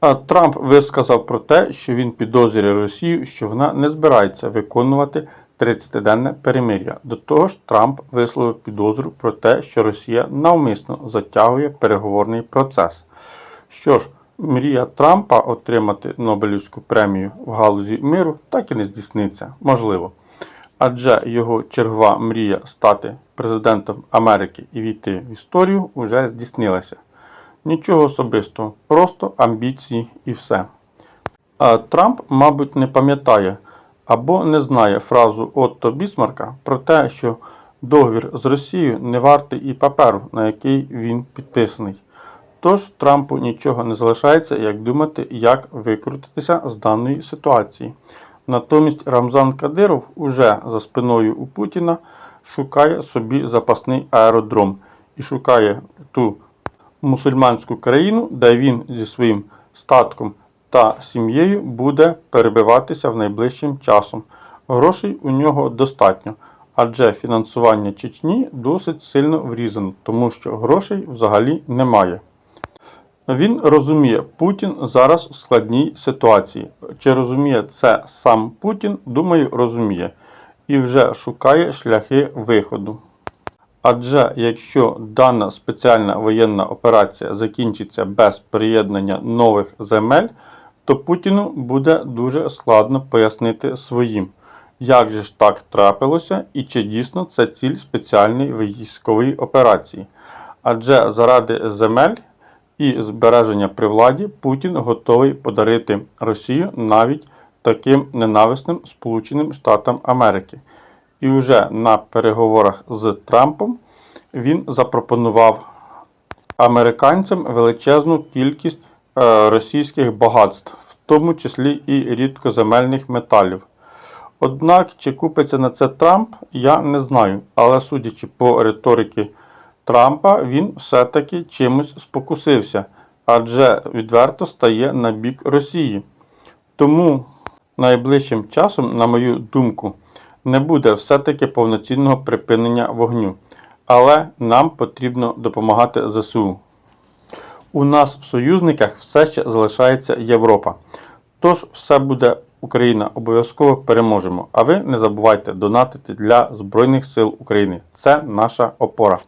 Трамп висказав про те, що він підозрює Росію, що вона не збирається виконувати 30-денне перемир'я. До того ж, Трамп висловив підозру про те, що Росія навмисно затягує переговорний процес. Що ж, мрія Трампа отримати Нобелівську премію в галузі миру так і не здійсниться. Можливо. Адже його чергова мрія стати президентом Америки і війти в історію уже здійснилася. Нічого особистого, просто амбіції і все. А Трамп, мабуть, не пам'ятає або не знає фразу Отто Бісмарка про те, що договір з Росією не вартий і паперу, на який він підписаний. Тож Трампу нічого не залишається, як думати, як викрутитися з даної ситуації. Натомість Рамзан Кадиров уже за спиною у Путіна шукає собі запасний аеродром і шукає ту мусульманську країну, де він зі своїм статком та сім'єю буде перебиватися в найближчим часом. Грошей у нього достатньо, адже фінансування Чечні досить сильно врізано, тому що грошей взагалі немає. Він розуміє, Путін зараз в складній ситуації. Чи розуміє це сам Путін? Думаю, розуміє. І вже шукає шляхи виходу. Адже якщо дана спеціальна воєнна операція закінчиться без приєднання нових земель, то Путіну буде дуже складно пояснити своїм, як же ж так трапилося і чи дійсно це ціль спеціальної військової операції. Адже заради земель і збереження при владі Путін готовий подарити Росію навіть таким ненависним Сполученим Штатам Америки. І вже на переговорах з Трампом він запропонував американцям величезну кількість е, російських багатств, в тому числі і рідкоземельних металів. Однак, чи купиться на це Трамп, я не знаю. Але судячи по риторики Трампа, він все-таки чимось спокусився, адже відверто стає на бік Росії. Тому найближчим часом, на мою думку, не буде все-таки повноцінного припинення вогню. Але нам потрібно допомагати ЗСУ. У нас в союзниках все ще залишається Європа. Тож все буде Україна, обов'язково переможемо. А ви не забувайте донатити для Збройних сил України. Це наша опора.